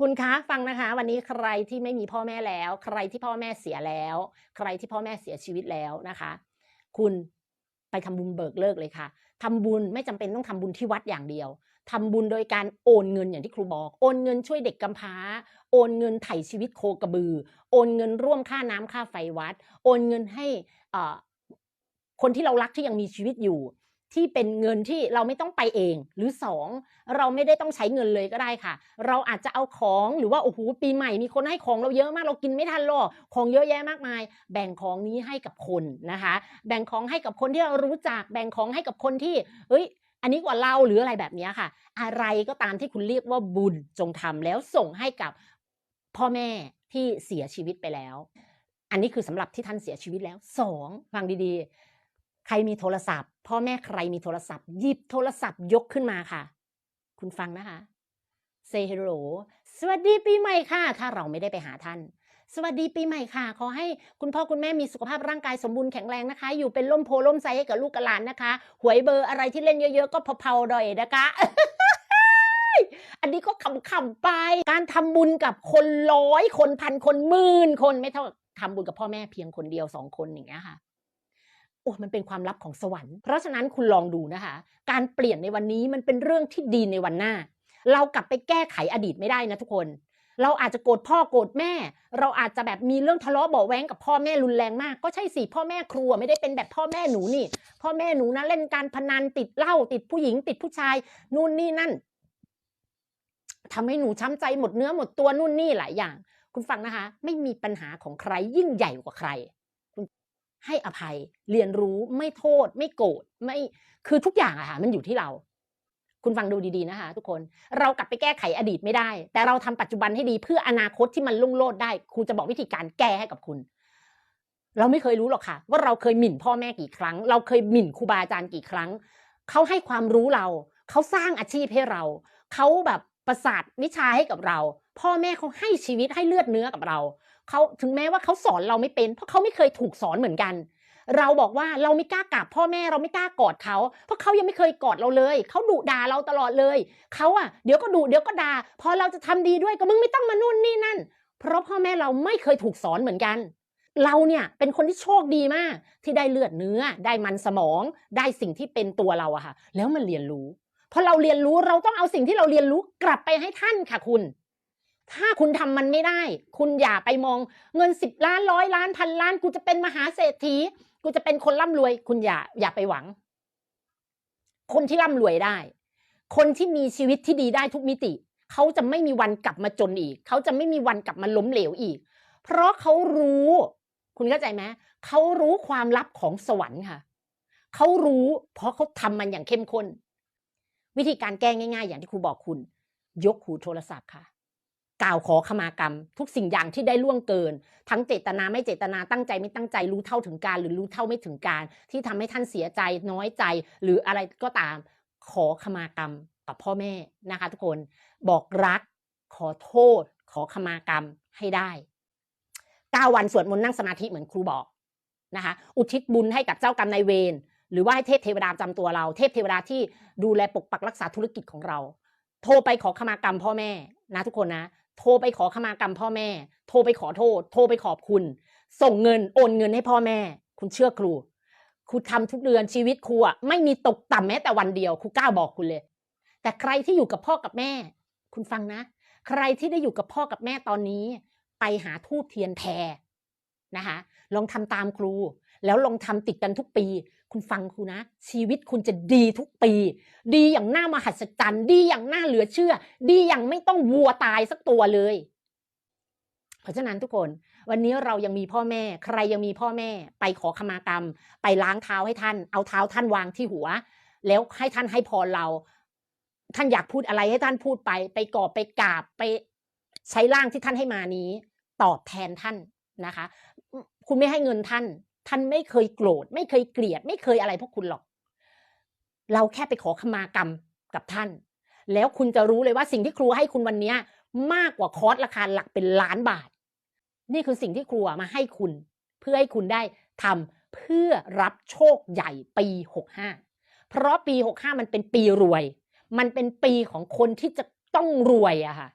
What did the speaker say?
คุณคะฟังนะคะ วันนี้ใครที่ไม่มีพ่อแม่แล้ว ใครที่พ่อแม่เสียแล้ว ใครที่พ่อแม่เสียชีวิตแล้วนะคะ คุณไปทำบุญเบิกเลิกเลยค่ะทำบุญไม่จำเป็นต้องทำบุญที่วัดอย่างเดียวทำบุญโดยการโอนเงินอย่างที่ครูบอก โอนเงินช่วยเด็กกำพร้า โอนเงินไถ่ชีวิตโคกระบือ โอนเงินร่วมค่าน้ำค่าไฟวัด โอนเงินให้คนที่เรารักที่ยังมีชีวิตอยู่ ที่เป็นเงินที่เราไม่ต้องไปเอง หรือสองเราไม่ได้ต้องใช้เงินเลยก็ได้ค่ะ เราอาจจะเอาของหรือว่าโอ้โหปีใหม่มีคนให้ของเราเยอะมากเรากินไม่ทันหรอกของเยอะแยะมากมาย แบ่งของนี้ให้กับคนนะคะ แบ่งของให้กับคนที่เรารู้จัก แบ่งของให้กับคนที่เอ้ยอันนี้กว่าเราหรืออะไรแบบนี้ค่ะ อะไรก็ตามที่คุณเรียกว่าบุญจงทำแล้วส่งให้กับพ่อแม่ที่เสียชีวิตไปแล้ว อันนี้คือสำหรับที่ท่านเสียชีวิตแล้วสองฟังดีๆ ใครมีโทรศัพท์ พ่อแม่ใครมีโทรศัพท์หยิบโทรศัพท์ยกขึ้นมาค่ะ คุณฟังนะคะ say hello สวัสดีปีใหม่ค่ะ ถ้าเราไม่ได้ไปหาท่าน สวัสดีปีใหม่ค่ะ ขอให้คุณพ่อคุณแม่มีสุขภาพร่างกายสมบูรณ์แข็งแรงนะคะ อยู่เป็นล่มโพล่มไซให้กับลูกกับหลานนะคะ หวยเบอร์อะไรที่เล่นเยอะๆ ก็เผาๆดอยนะคะอันนี้ก็ขำๆไป การทำบุญกับคนร้อยคนพันคนหมื่นคนไม่เท่าทำบุญกับพ่อแม่เพียงคนเดียวสองคนอย่างเงี้ยค่ะ โอ้มันเป็นความลับของสวรรค์ เพราะฉะนั้นคุณลองดูนะคะ การเปลี่ยนในวันนี้มันเป็นเรื่องที่ดีในวันหน้า เรากลับไปแก้ไขอดีตไม่ได้นะทุกคน เราอาจจะโกรธพ่อโกรธแม่ เราอาจจะแบบมีเรื่องทะเลาะเบาแว้งกับพ่อแม่รุนแรงมาก ก็ใช่สิพ่อแม่ครัวไม่ได้เป็นแบบพ่อแม่หนูนี่ พ่อแม่หนูนะเล่นการพนันติดเหล้าติดผู้หญิง ติดผู้ชายนู่นนี่นั่นทำให้หนูช้ำใจหมดเนื้อหมดตัวนู่นนี่หลายอย่าง คุณฟังนะคะ ไม่มีปัญหาของใครยิ่งใหญ่กว่าใคร ให้อภัย เรียนรู้ไม่โทษ ไม่โกรธไม่คือทุกอย่างอะค่ะมันอยู่ที่เรา คุณฟังดูดีๆนะคะ ทุกคนเรากลับไปแก้ไขอดีตไม่ได้ แต่เราทำปัจจุบันให้ดีเพื่ออนาคตที่มันลุ่งโลดได้ครูจะบอกวิธีการแก้ให้กับคุณ เราไม่เคยรู้หรอกค่ะ ว่าเราเคยหมิ่นพ่อแม่กี่ครั้ง เราเคยหมิ่นครูบาอาจารย์กี่ครั้งเขาให้ความรู้เราเขาสร้างอาชีพให้เราเขาแบบประสาทวิชาให้กับเรา พ่อแม่เขาให้ชีวิตให้เลือดเนื้อกับเรา เขาถึงแม้ว่าเขาสอนเราไม่เป็น เพราะเขาไม่เคยถูกสอนเหมือนกัน เราบอกว่าเราไม่กล้ากราบพ่อแม่เราไม่กล้ากอดเขาเพราะเขายังไม่เคยกอดเราเลยเขาดุด่าเราตลอดเลยเขาอะเดี๋ยวก็ดุเดี๋ยวก็ด่าพอเราจะทำดีด้วยก็มึงไม่ต้องมานู่นนี่นั่น เพราะพ่อแม่เราไม่เคยถูกสอนเหมือนกันเราเนี่ยเป็นคนที่โชคดีมาก ที่ได้เลือดเนื้อ ได้มันสมอง ได้สิ่งที่เป็นตัวเราอะค่ะ แล้วมันเรียนรู้พอเราเรียนรู้เราต้องเอาสิ่งที่เราเรียนรู้กลับไปให้ท่านค่ะคุณ ถ้าคุณทำมันไม่ได้ คุณอย่าไปมองเงินสิบล้านร้อยล้านพันล้าน กูจะเป็นมหาเศรษฐี กูจะเป็นคนร่ำรวย คุณอย่าอย่าไปหวัง คนที่ร่ำรวยได้ คนที่มีชีวิตที่ดีได้ทุกมิติ เขาจะไม่มีวันกลับมาจนอีก เขาจะไม่มีวันกลับมาล้มเหลวอีก เพราะเขารู้ คุณเข้าใจไหมเขารู้ความลับของสวรรค์ค่ะ เขารู้ เพราะเขาทำมันอย่างเข้มข้น วิธีการแก้ง่าย ๆ อย่างที่ครูบอกคุณ ยกหูโทรศัพท์ค่ะ กล่าวขอขมากรรม ทุกสิ่งอย่างที่ได้ล่วงเกิน ทั้งเจตนาไม่เจตนาตั้งใจไม่ตั้งใจรู้เท่าถึงการ หรือรู้เท่าไม่ถึงการ ที่ทำให้ท่านเสียใจน้อยใจ หรืออะไรก็ตาม ขอขมากรรมกับพ่อแม่นะคะ ทุกคนบอกรัก ขอโทษ ขอขมากรรมให้ได้เก้าวันสวดมนต์นั่งสมาธิเหมือนครูบอกนะคะ อุทิศบุญให้กับเจ้ากรรมนายเวรหรือว่าให้เทพเทวดาประจำตัวเรา เทพเทวดาที่ดูแลปกปักรักษาธุรกิจของเรา โทรไปขอขมากรรมพ่อแม่นะทุกคนนะ โทรไปขอขมากรรมพ่อแม่ โทรไปขอโทษ โทรไปขอบคุณ ส่งเงินโอนเงินให้พ่อแม่ คุณเชื่อครูครูทำทุกเดือนชีวิตครูอะไม่มีตกต่ำแม้แต่วันเดียวครูกล้าบอกคุณเลย แต่ใครที่อยู่กับพ่อกับแม่ คุณฟังนะ ใครที่ได้อยู่กับพ่อกับแม่ตอนนี้ ไปหาทูบเทียนแพร นะคะลองทำตามครู แล้วลองทำติดกันทุกปี คุณฟังครูนะ ชีวิตคุณจะดีทุกปี ดีอย่างน่ามหัศจรรย์ ดีอย่างน่าเหลือเชื่อ ดีอย่างไม่ต้องวัวตายสักตัวเลย เพราะฉะนั้นทุกคน วันนี้เรายังมีพ่อแม่ ใครยังมีพ่อแม่ ไปขอขมากรรม ไปล้างเท้าให้ท่าน เอาเท้าท่านวางที่หัว แล้วให้ท่านให้พรเรา ท่านอยากพูดอะไรให้ท่านพูดไป ไปกอบไปกราบไปใช้ร่างที่ท่านให้มานี้ ตอบแทนท่าน นะคะ คุณไม่ให้เงินท่าน ท่านไม่เคยโกรธ ไม่เคยเกลียด ไม่เคยอะไรพวกคุณหรอก เราแค่ไปขอขมากรรมกับท่าน แล้วคุณจะรู้เลยว่าสิ่งที่ครูให้คุณวันนี้มากกว่าคอร์สราคาหลักเป็นล้านบาท นี่คือสิ่งที่ครูมาให้คุณ เพื่อให้คุณได้ทำเพื่อรับโชคใหญ่ปี65เพราะปี65มันเป็นปีรวย มันเป็นปีของคนที่จะต้องรวยอะค่ะ